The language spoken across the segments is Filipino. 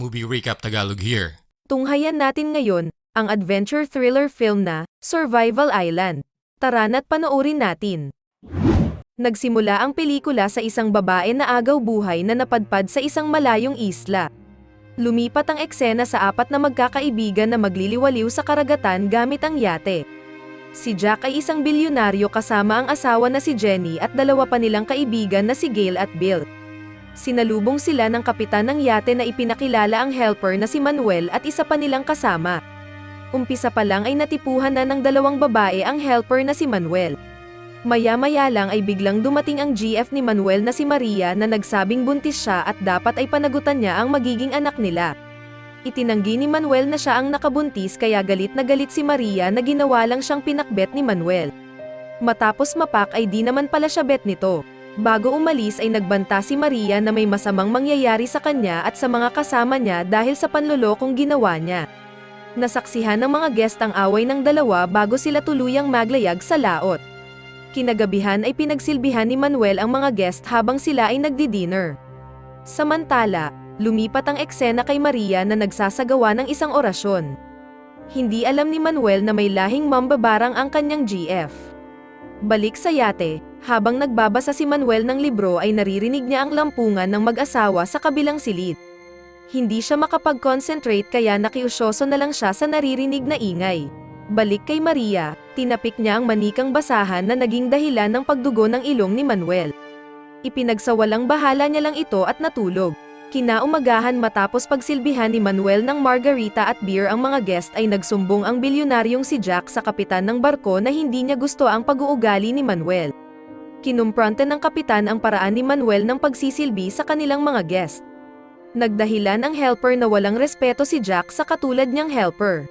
Movie Recap Tagalog here. Tunghayan natin ngayon, ang adventure thriller film na, Survival Island. Tara na't panoorin natin. Nagsimula ang pelikula sa isang babae na agaw buhay na napadpad sa isang malayong isla. Lumipat ang eksena sa apat na magkakaibigan na magliliwaliw sa karagatan gamit ang yate. Si Jack ay isang bilyonaryo kasama ang asawa na si Jenny at dalawa pa nilang kaibigan na si Gail at Bill. Sinalubong sila ng kapitan ng yate na ipinakilala ang helper na si Manuel at isa pa nilang kasama. Umpisa pa lang ay natipuhan na ng dalawang babae ang helper na si Manuel. Maya-maya lang ay biglang dumating ang GF ni Manuel na si Maria na nagsabing buntis siya at dapat ay panagutan niya ang magiging anak nila. Itinanggi ni Manuel na siya ang nakabuntis kaya galit na galit si Maria na ginawa lang siyang pinakbet ni Manuel. Matapos mapak ay di naman pala siya bet nito. Bago umalis ay nagbanta si Maria na may masamang mangyayari sa kanya at sa mga kasama niya dahil sa panlolokong ginawa niya. Nasaksihan ng mga guest ang away ng dalawa bago sila tuluyang maglayag sa laot. Kinagabihan ay pinagsilbihan ni Manuel ang mga guest habang sila ay nagdi-dinner. Samantala, lumipat ang eksena kay Maria na nagsasagawa ng isang orasyon. Hindi alam ni Manuel na may lahing mambabarang ang kanyang GF. Balik sa yate, habang nagbabasa si Manuel ng libro ay naririnig niya ang lampungan ng mag-asawa sa kabilang silid. Hindi siya makapag-concentrate kaya nakiusyoso na lang siya sa naririnig na ingay. Balik kay Maria, tinapik niya ang manikang basahan na naging dahilan ng pagdugo ng ilong ni Manuel. Ipinagsawalang bahala niya lang ito at natulog. Kinaumagahan matapos pagsilbihan ni Manuel ng margarita at beer ang mga guest ay nagsumbong ang bilyonaryong si Jack sa kapitan ng barko na hindi niya gusto ang pag-uugali ni Manuel. Kinumpronte ng kapitan ang paraan ni Manuel ng pagsisilbi sa kanilang mga guest. Nagdahilan ang helper na walang respeto si Jack sa katulad niyang helper.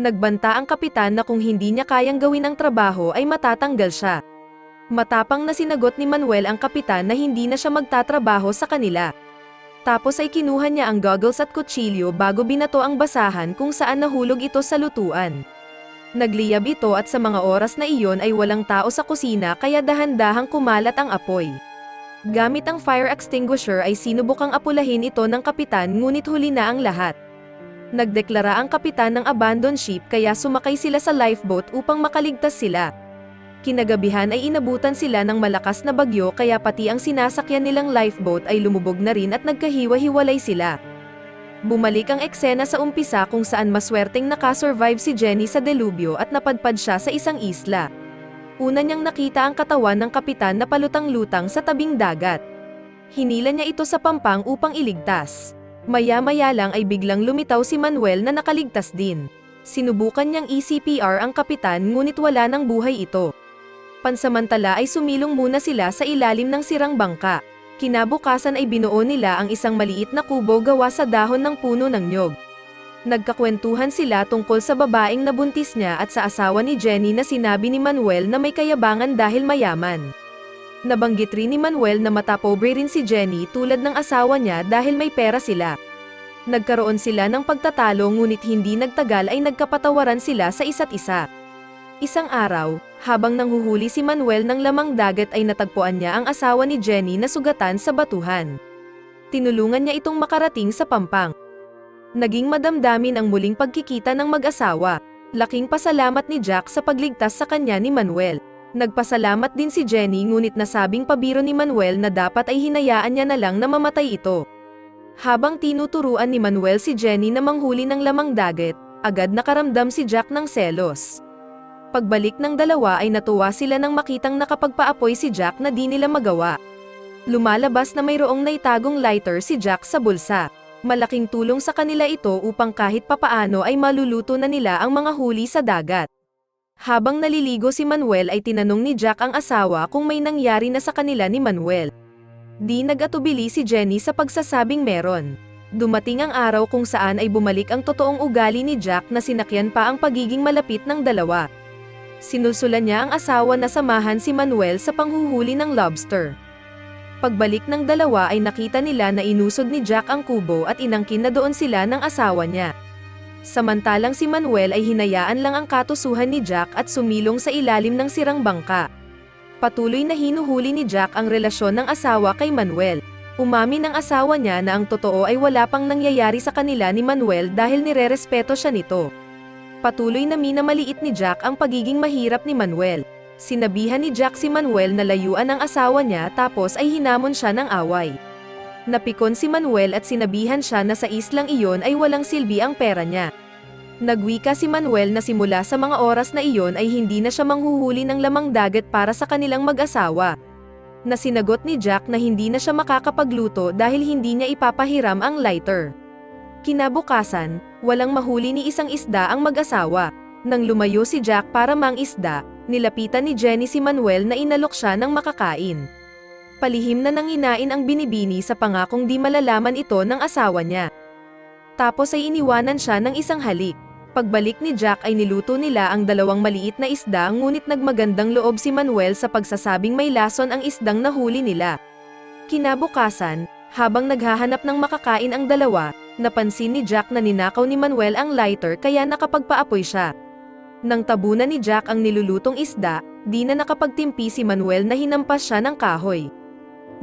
Nagbanta ang kapitan na kung hindi niya kayang gawin ang trabaho ay matatanggal siya. Matapang na sinagot ni Manuel ang kapitan na hindi na siya magtatrabaho sa kanila. Tapos ay kinuha niya ang goggles at kutsilyo bago binato ang basahan kung saan nahulog ito sa lutuan. Nagliyab ito at sa mga oras na iyon ay walang tao sa kusina kaya dahan-dahang kumalat ang apoy. Gamit ang fire extinguisher ay sinubukang apulahin ito ng kapitan ngunit huli na ang lahat. Nagdeklara ang kapitan ng abandoned ship kaya sumakay sila sa lifeboat upang makaligtas sila. Kinagabihan ay inabutan sila ng malakas na bagyo kaya pati ang sinasakyan nilang lifeboat ay lumubog na rin at nagkahiwa-hiwalay sila. Bumalik ang eksena sa umpisa kung saan maswerteng nakasurvive si Jenny sa delubyo at napadpad siya sa isang isla. Una niyang nakita ang katawan ng kapitan na palutang-lutang sa tabing dagat. Hinila niya ito sa pampang upang iligtas. Maya-maya lang ay biglang lumitaw si Manuel na nakaligtas din. Sinubukan niyang ECPR ang kapitan ngunit wala ng buhay ito. Pansamantala ay sumilong muna sila sa ilalim ng sirang bangka. Kinabukasan ay binuo nila ang isang maliit na kubo gawa sa dahon ng puno ng nyog. Nagkakwentuhan sila tungkol sa babaeng nabuntis niya at sa asawa ni Jenny na sinabi ni Manuel na may kayabangan dahil mayaman. Nabanggit rin ni Manuel na matapobre rin si Jenny tulad ng asawa niya dahil may pera sila. Nagkaroon sila ng pagtatalo ngunit hindi nagtagal ay nagkapatawaran sila sa isa't isa. Isang araw, habang nanghuhuli si Manuel ng lamang dagat ay natagpuan niya ang asawa ni Jenny na sugatan sa batuhan. Tinulungan niya itong makarating sa pampang. Naging madamdamin ang muling pagkikita ng mag-asawa. Laking pasalamat ni Jack sa pagligtas sa kanya ni Manuel. Nagpasalamat din si Jenny ngunit nasabing pabiro ni Manuel na dapat ay hinayaan niya na lang na mamatay ito. Habang tinuturuan ni Manuel si Jenny na manghuli ng lamang dagat, agad nakaramdam si Jack ng selos. Pagbalik ng dalawa ay natuwa sila nang makitang nakapagpaapoy si Jack na di nila magawa. Lumalabas na mayroong naitagong lighter si Jack sa bulsa. Malaking tulong sa kanila ito upang kahit papaano ay maluluto na nila ang mga huli sa dagat. Habang naliligo si Manuel ay tinanong ni Jack ang asawa kung may nangyari na sa kanila ni Manuel. Di nagatubili si Jenny sa pagsasabing meron. Dumating ang araw kung saan ay bumalik ang totoong ugali ni Jack na sinakyan pa ang pagiging malapit ng dalawa. Sinusulan niya ang asawa na samahan si Manuel sa panghuhuli ng lobster. Pagbalik ng dalawa ay nakita nila na inusod ni Jack ang kubo at inangkin na doon sila ng asawa niya. Samantalang si Manuel ay hinayaan lang ang katusuhan ni Jack at sumilong sa ilalim ng sirang bangka. Patuloy na hinuhuli ni Jack ang relasyon ng asawa kay Manuel. Umamin ang asawa niya na ang totoo ay wala pang nangyayari sa kanila ni Manuel dahil nirerespeto siya nito. Patuloy na minamaliit ni Jack ang pagiging mahirap ni Manuel. Sinabihan ni Jack si Manuel na layuan ang asawa niya tapos ay hinamon siya ng away. Napikon si Manuel at sinabihan siya na sa islang iyon ay walang silbi ang pera niya. Nagwika si Manuel na simula sa mga oras na iyon ay hindi na siya manghuhuli ng lamang dagat para sa kanilang mag-asawa. Na sinagot ni Jack na hindi na siya makakapagluto dahil hindi niya ipapahiram ang lighter. Kinabukasan, walang mahuli ni isang isda ang mag-asawa. Nang lumayo si Jack para mang isda, nilapitan ni Jenny si Manuel na inalok siya ng makakain. Palihim na nanginain ang binibini sa pangakong di malalaman ito ng asawa niya. Tapos ay iniwanan siya ng isang halik. Pagbalik ni Jack ay niluto nila ang dalawang maliit na isda ngunit nagmagandang loob si Manuel sa pagsasabing may lason ang isdang nahuli nila. Kinabukasan, habang naghahanap ng makakain ang dalawa, napansin ni Jack na ninakaw ni Manuel ang lighter kaya nakapagpaapoy siya. Nang tabunan ni Jack ang nilulutong isda, di na nakapagtimpi si Manuel na hinampas siya ng kahoy.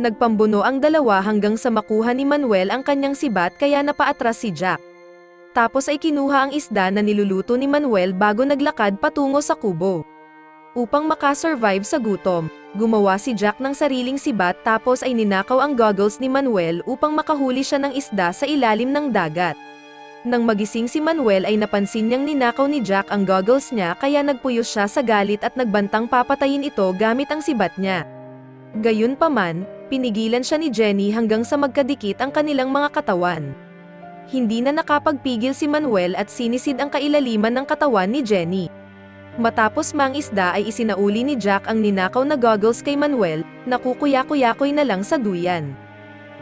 Nagpambuno ang dalawa hanggang sa makuha ni Manuel ang kanyang sibat kaya napaatras si Jack. Tapos ay kinuha ang isda na niluluto ni Manuel bago naglakad patungo sa kubo. Upang makasurvive sa gutom, gumawa si Jack ng sariling sibat tapos ay ninakaw ang goggles ni Manuel upang makahuli siya ng isda sa ilalim ng dagat. Nang magising si Manuel ay napansin niyang ninakaw ni Jack ang goggles niya kaya nagpuyos siya sa galit at nagbantang papatayin ito gamit ang sibat niya. Gayunpaman, pinigilan siya ni Jenny hanggang sa magkadikit ang kanilang mga katawan. Hindi na nakapagpigil si Manuel at sinisid ang kailaliman ng katawan ni Jenny. Matapos mang isda ay isinauli ni Jack ang ninakaw na goggles kay Manuel, nakukuya-kuyakoy na lang sa duyan.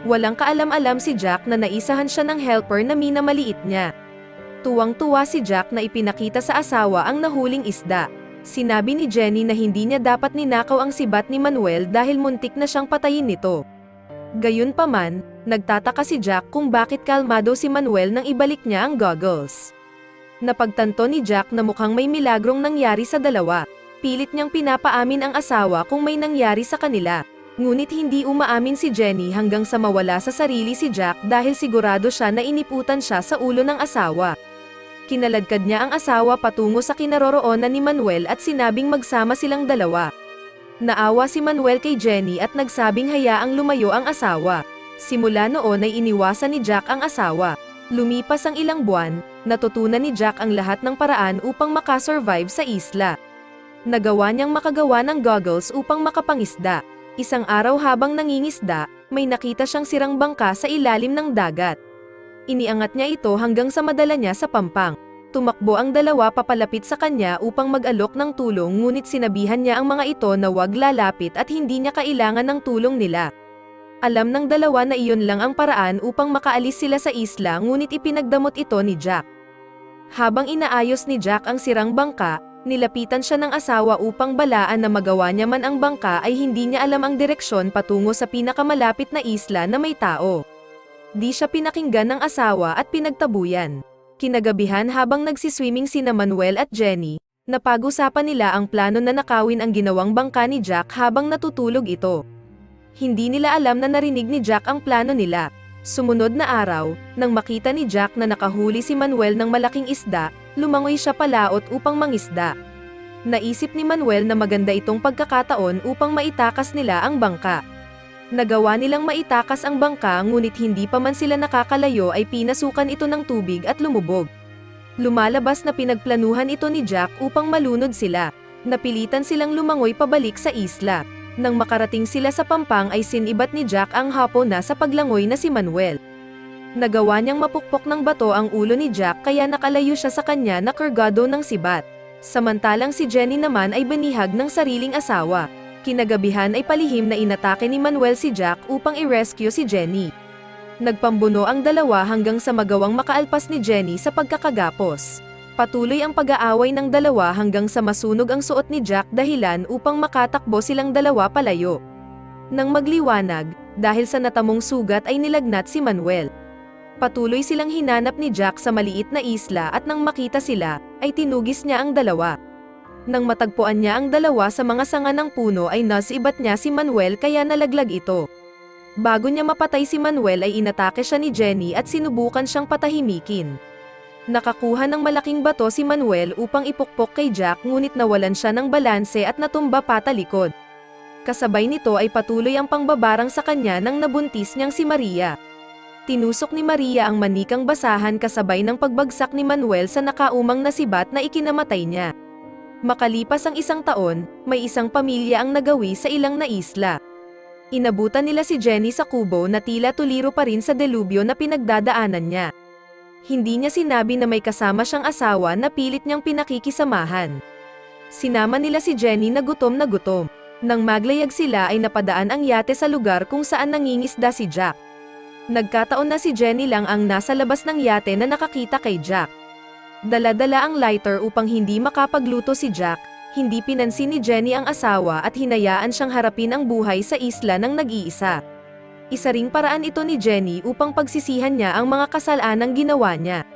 Walang kaalam-alam si Jack na naisahan siya ng helper na minamaliit niya. Tuwang-tuwa si Jack na ipinakita sa asawa ang nahuling isda. Sinabi ni Jenny na hindi niya dapat ninakaw ang sibat ni Manuel dahil muntik na siyang patayin nito. Gayunpaman, nagtataka si Jack kung bakit kalmado si Manuel nang ibalik niya ang goggles. Napagtanto ni Jack na mukhang may milagrong nangyari sa dalawa. Pilit niyang pinapaamin ang asawa kung may nangyari sa kanila. Ngunit hindi umaamin si Jenny hanggang sa mawala sa sarili si Jack dahil sigurado siya na iniputan siya sa ulo ng asawa. Kinaladkad niya ang asawa patungo sa kinaroroonan ni Manuel at sinabing magsama silang dalawa. Naawa si Manuel kay Jenny at nagsabing hayaang lumayo ang asawa. Simula noon ay iniwasan ni Jack ang asawa. Lumipas ang ilang buwan, natutunan ni Jack ang lahat ng paraan upang makasurvive sa isla. Nagawa niyang makagawa ng goggles upang makapangisda. Isang araw habang nangingisda, may nakita siyang sirang bangka sa ilalim ng dagat. Iniangat niya ito hanggang sa madala niya sa pampang. Tumakbo ang dalawa papalapit sa kanya upang mag-alok ng tulong ngunit sinabihan niya ang mga ito na wag lalapit at hindi niya kailangan ng tulong nila. Alam ng dalawa na iyon lang ang paraan upang makaalis sila sa isla ngunit ipinagdamot ito ni Jack. Habang inaayos ni Jack ang sirang bangka, nilapitan siya ng asawa upang balaan na magawa niya man ang bangka ay hindi niya alam ang direksyon patungo sa pinakamalapit na isla na may tao. Di siya pinakinggan ng asawa at pinagtabuyan. Kinagabihan habang nagsiswimming sina Manuel at Jenny, napag-usapan nila ang plano na nakawin ang ginawang bangka ni Jack habang natutulog ito. Hindi nila alam na narinig ni Jack ang plano nila. Sumunod na araw, nang makita ni Jack na nakahuli si Manuel ng malaking isda, lumangoy siya palaot upang mangisda. Naisip ni Manuel na maganda itong pagkakataon upang maitakas nila ang bangka. Nagawa nilang maitakas ang bangka ngunit hindi pa man sila nakakalayo ay pinasukan ito ng tubig at lumubog. Lumalabas na pinagplanuhan ito ni Jack upang malunod sila. Napilitan silang lumangoy pabalik sa isla. Nang makarating sila sa pampang ay sinibat ni Jack ang hapon na sa paglangoy na si Manuel. Nagawa niyang mapukpok ng bato ang ulo ni Jack kaya nakalayo siya sa kanya na kargado ng sibat. Samantalang si Jenny naman ay banihag ng sariling asawa. Kinagabihan ay palihim na inatake ni Manuel si Jack upang i-rescue si Jenny. Nagpambuno ang dalawa hanggang sa magawang makaalpas ni Jenny sa pagkakagapos. Patuloy ang pag-aaway ng dalawa hanggang sa masunog ang suot ni Jack dahilan upang makatakbo silang dalawa palayo. Nang magliwanag, dahil sa natamong sugat ay nilagnat si Manuel. Patuloy silang hinanap ni Jack sa maliit na isla at nang makita sila, ay tinugis niya ang dalawa. Nang matagpuan niya ang dalawa sa mga sanga ng puno ay nasibat niya si Manuel kaya nalaglag ito. Bago niya mapatay si Manuel ay inatake siya ni Jenny at sinubukan siyang patahimikin. Nakakuha ng malaking bato si Manuel upang ipukpok kay Jack ngunit nawalan siya ng balanse at natumba patalikod. Kasabay nito ay patuloy ang pangbabarang sa kanya nang nabuntis niyang si Maria. Tinusok ni Maria ang manikang basahan kasabay ng pagbagsak ni Manuel sa nakaumang nasibat na ikinamatay niya. Makalipas ang isang taon, may isang pamilya ang nagawi sa ilang na isla. Inabutan nila si Jenny sa kubo na tila tuliro pa rin sa delubyo na pinagdadaanan niya. Hindi niya sinabi na may kasama siyang asawa na pilit niyang pinakikisamahan. Sinama nila si Jenny na gutom na gutom. Nang maglayag sila ay napadaan ang yate sa lugar kung saan nangingisda si Jack. Nagkataon na si Jenny lang ang nasa labas ng yate na nakakita kay Jack. Dala-dala ang lighter upang hindi makapagluto si Jack, hindi pinansin ni Jenny ang asawa at hinayaan siyang harapin ang buhay sa isla ng nag-iisa. Isa ring paraan ito ni Jenny upang pagsisihan niya ang mga kasalanang ginawa niya.